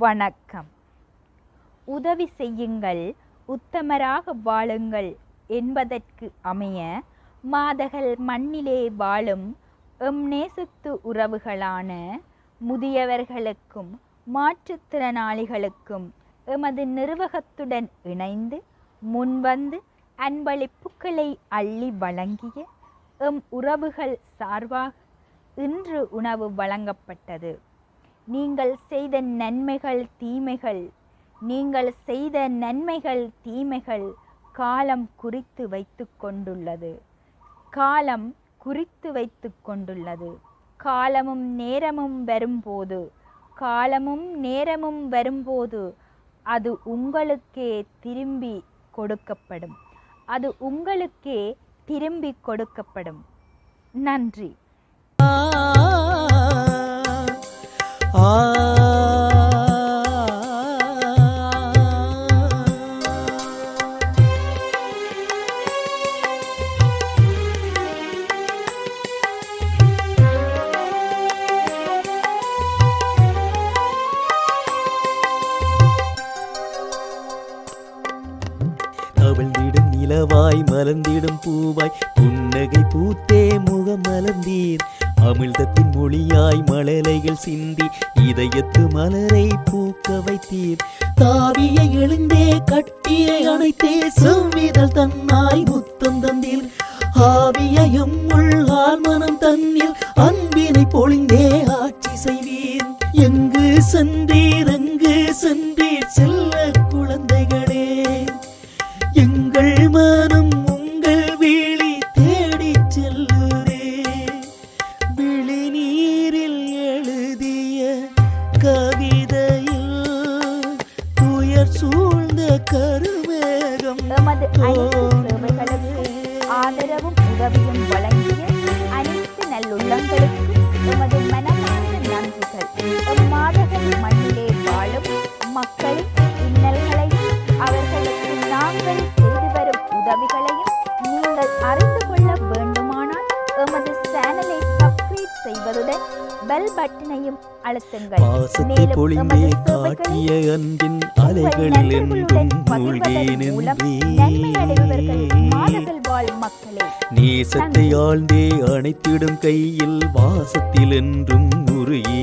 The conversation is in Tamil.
வணக்கம். உதவி செய்யுங்கள் உத்தமராக வாழுங்கள் என்பதற்கு அமைய மாதகள் மண்ணிலே வாழும் எம் நேசத்து உறவுகளான முதியவர்களுக்கும் மாற்றுத்திறனாளிகளுக்கும் எமது நிர்வாகத்துடன் இணைந்து முன்வந்து அன்பளிப்புகளை அள்ளி வழங்கிய எம் உறவுகள் சார்பாக இன்று உணவு வழங்கப்பட்டது. நீங்கள் செய்த நன்மைகள் தீமைகள். நீங்கள் செய்த நன்மைகள் தீமைகள் காலம் குறித்து வைத்து கொண்டுள்ளது. காலம் குறித்து வைத்து கொண்டுள்ளது. காலமும் நேரமும் வரும்போது காலமும் நேரமும் வரும்போது அது உங்களுக்கே திரும்பி கொடுக்கப்படும். அது உங்களுக்கே திரும்பி கொடுக்கப்படும். நன்றி. தவழ்ந்திடும் நிலவாய் மலர்ந்திடும் பூவாய் புன்னகை பூத்தே முகம் மலர்ந்தீர். அமிழ்தத்தின் மொழியாய் மழலைகள் சிந்தி இதயத்து மலரை பூக்க வைத்தீர். தாவியை எழுந்தே கட்டியை அணைத்தே செவ்விதழ் தன்னாய் முத்தம் தந்தீர். ஆவியையும் உள்ளார் மனம் தன்னில் அன்பினை பொழிந்தே கருமேகம் எமது ஐந்து சேவைகளுக்கு ஆதரவும் உதவியும் வழங்கிய அனைத்து நல்லுள்ளங்களுக்கும் எமது மனமார்ந்த நன்றிகள். எம்மாதகன் மண்ணிலே வாழும் மக்களின் இன்னல்களையும் அவர்களுக்கு நாங்கள் செய்து வரும் உதவிகளையும் நீங்கள் அறிந்து கொள்ள வேண்டுமானால் எமது சேனலை சப்ஸ்கிரைப் செய்வதுடன் பெல் பட்டனையும் அழுத்துங்கள். பாசத்தை பொழிந்தே காட்டிய அன்பின் அலைகளில் என்றும் நண்பர்களுடன் பகிர்வதன் மூழ்கி மூலம் நன்மை அடைபவர்கள் நின்றே மாதகள் வாழ் மக்களே. நேசத்தை ஆழ்ந்தே அணைத்திடும் கையில் வாசத்தில் என்றும் உருகி